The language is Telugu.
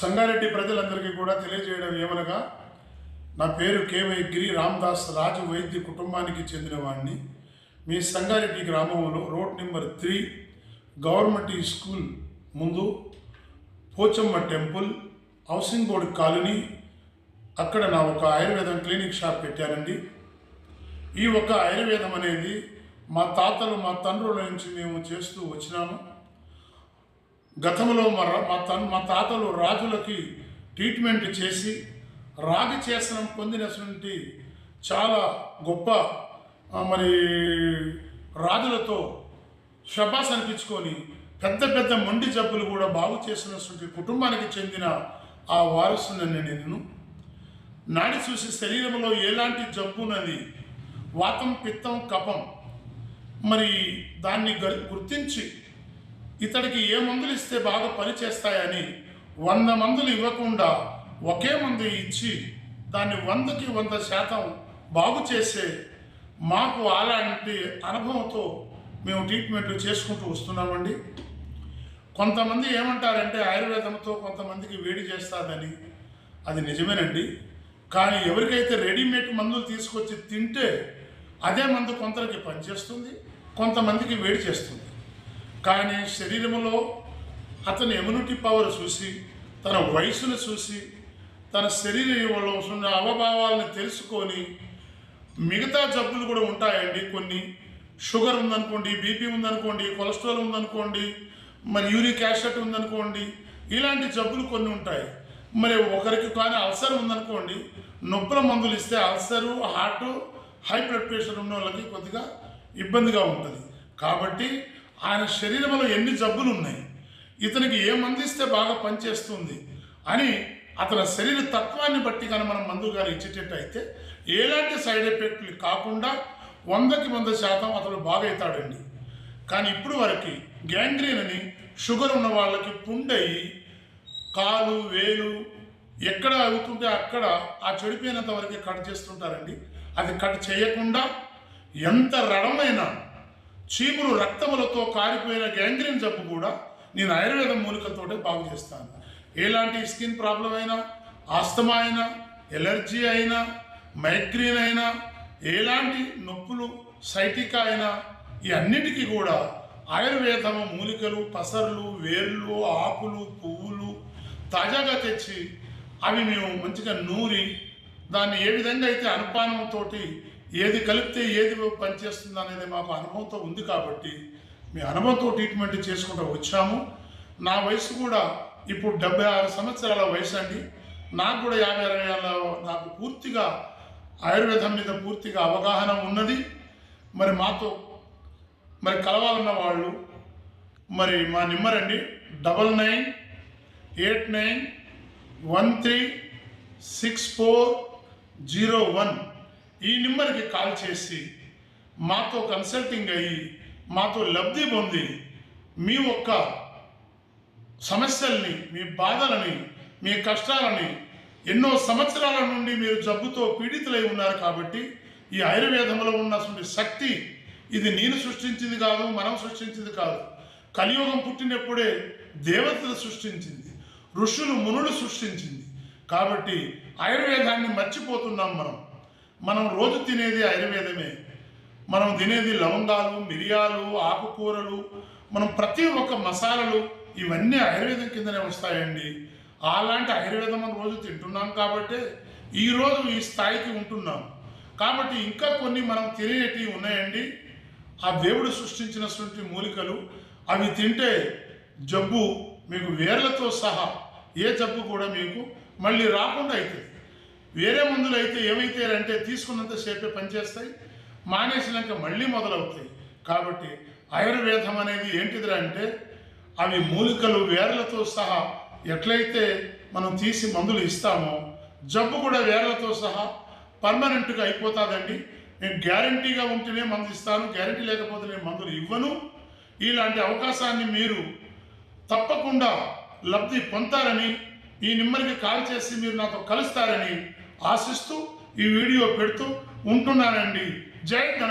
సంగారెడ్డి ప్రజలందరికీ కూడా తెలియజేయడం ఏమనగా నా పేరు కేవై గిరి రామదాస్ రాజు వైద్య కుటుంబానికి చెందినవాడిని మీ సంగారెడ్డి గ్రామంలో road number three government school ముందు Pochamma temple housing board colony అక్కడ నా ఒక ఆయుర్వేదం క్లినిక్ షాప్ పెట్టానండి. ఈ ఒక ఆయుర్వేదం అనేది మా తాతలు మా తండ్రుల నుంచి మేము చేస్తూ వచ్చినాము. గతంలో మా మా తన్ మా తాతలు రాజులకి ట్రీట్మెంట్ చేసి రాగి చేసనం పొందినటువంటి చాలా గొప్ప మరి రాజులతో షబాస్ అనిపించుకొని పెద్ద పెద్ద మొండి జబ్బులు కూడా బాగు చేసినటువంటి కుటుంబానికి చెందిన ఆ వారసునని నేను. నాడి చూసి శరీరంలో ఎలాంటి జబ్బున్నది వాతం పిత్తం కపం మరి దాన్ని గ- గుర్తించి ఇతడికి ఏ మందులు ఇస్తే బాగా పనిచేస్తాయని వంద మందులు ఇవ్వకుండా ఒకే మందు ఇచ్చి దాన్ని వందకి వంద శాతం బాగు చేసే మాకు అలాంటి అనుభవంతో మేము ట్రీట్మెంట్లు చేసుకుంటూ వస్తున్నామండి. కొంతమంది ఏమంటారంటే ఆయుర్వేదంతో కొంతమందికి వేడి చేస్తాదని అది నిజమేనండి. కానీ ఎవరికైతే రెడీమేడ్ మందులు తీసుకొచ్చి తింటే అదే మందు కొందరికి పనిచేస్తుంది కొంతమందికి వేడి చేస్తుంది. కానీ శరీరంలో అతని ఇమ్యూనిటీ పవర్ చూసి తన వయసును చూసి తన శరీరంలో ఉన్న అవభావాలను తెలుసుకొని మిగతా జబ్బులు కూడా ఉంటాయండి కొన్ని. షుగర్ ఉందనుకోండి బీపీ ఉందనుకోండి కొలెస్ట్రాల్ ఉందనుకోండి మరి యూరిక్ యాసిడ్ ఉందనుకోండి ఇలాంటి జబ్బులు కొన్ని ఉంటాయి. మరి ఒకరికి కానీ అల్సర్ ఉందనుకోండి నొప్పుల మందులు ఇస్తే ulcer heart high blood pressure ఉన్న వాళ్ళకి కొద్దిగా ఇబ్బందిగా ఉంటుంది. కాబట్టి ఆయన శరీరంలో ఎన్ని జబ్బులు ఉన్నాయి ఇతనికి ఏ మందు ఇస్తే బాగా పనిచేస్తుంది? అని అతని శరీర తత్వాన్ని బట్టి కానీ మనం మందు కానీ ఇచ్చేటట్టు అయితే ఎలాంటి సైడ్ ఎఫెక్ట్లు కాకుండా వందకి వంద శాతం అతను బాగవుతాడండి కానీ ఇప్పుడు వరకు గ్యాంగ్రీన్ అని షుగర్ ఉన్న వాళ్ళకి పుండయి కాలు వేలు ఎక్కడ అవుతుంటే అక్కడ ఆ చెడిపోయినంత వరకు కట్ చేస్తుంటారండి. అది కట్ చేయకుండా ఎంత రడమైన చీములు రక్తములతో కారిపోయిన గ్యాంగ్రీన్ జబ్బు కూడా నేను ఆయుర్వేద మూలికలతోటే బాగు చేస్తాను. ఎలాంటి స్కిన్ ప్రాబ్లం అయినా ఆస్తమా అయినా ఎలర్జీ అయినా మైగ్రేన్ అయినా ఎలాంటి నొప్పులు సైటికా అయినా ఈ అన్నిటికీ కూడా ఆయుర్వేదం మూలికలు పసర్లు వేర్లు ఆకులు పువ్వులు తాజాగా తెచ్చి అవి మేము మంచిగా నూరి దాన్ని ఏ విధంగా అయితే అనుపానంతో ఏది కలిపితే ఏది పనిచేస్తుంది అనేది మాకు అనుభవంతో ఉంది కాబట్టి మీ అనుభవంతో ట్రీట్మెంట్ చేసుకుంటూ వచ్చాము. నా వయసు కూడా ఇప్పుడు డెబ్బై ఆరు సంవత్సరాల వయసు అండి. నాకు కూడా యాభై అరవై ఏళ్ళ నాకు పూర్తిగా ఆయుర్వేదం మీద పూర్తిగా అవగాహన ఉన్నది. మరి మాతో మరి కలవాలన్న వాళ్ళు మరి మా నెంబర్ అండి. Double nine eight nine one three six four zero one. ఈ నెంబర్కి కాల్ చేసి మాతో కన్సల్టింగ్ అయ్యి మాతో లబ్ధి పొంది మీ ఒక్క సమస్యల్ని మీ బాధలని మీ కష్టాలని ఎన్నో సంవత్సరాల నుండి మీరు జబ్బుతో పీడితులై ఉన్నారు కాబట్టి ఈ ఆయుర్వేదంలో ఉన్నటువంటి శక్తి ఇది నేను సృష్టించింది కాదు మనం సృష్టించింది కాదు. కలియుగం పుట్టినప్పుడే దేవతలు సృష్టించింది ఋషులు మునులు సృష్టించింది. కాబట్టి ఆయుర్వేదాన్ని మర్చిపోతున్నాం మనం. మనం రోజు తినేది ఆయుర్వేదమే. మనం తినేది లవంగాలు మిరియాలు ఆకుకూరలు మనం ప్రతి ఒక్క మసాలాలు ఇవన్నీ ఆయుర్వేదం కిందనే వస్తాయండి. అలాంటి ఆయుర్వేదం మనం రోజు తింటున్నాం కాబట్టి ఈరోజు ఈ స్థాయికి ఉంటున్నాం. కాబట్టి ఇంకా కొన్ని మనం తెలియటివి ఉన్నాయండి. ఆ దేవుడు సృష్టించినటువంటి మూలికలు అవి తింటే జబ్బు మీకు వేర్లతో సహా ఏ జబ్బు కూడా మీకు మళ్ళీ రాకుండా అవుతుంది వేరే మందులు అయితే ఏమైతాయంటే తీసుకున్నంత సేపే పనిచేస్తాయి మానేసినాక మళ్ళీ మొదలవుతాయి. కాబట్టి ఆయుర్వేదం అనేది ఏంటిదిరా అంటే అవి మూలికలు వేర్లతో సహా ఎట్లయితే మనం తీసి మందులు ఇస్తామో జబ్బు కూడా వేర్లతో సహా పర్మనెంట్గా అయిపోతుందండి. నేను గ్యారంటీగా ఉంటేనే మందు ఇస్తాను గ్యారంటీ లేకపోతే నేను మందులు ఇవ్వను. ఇలాంటి అవకాశాన్ని మీరు తప్పకుండా లబ్ధి పొందుతారని ఈ నెంబర్కి కాల్ చేసి మీరు నాతో కలుస్తారని ఆశిస్తూ ఈ వీడియో పెడుతూ ఉంటున్నానండి. జై గణ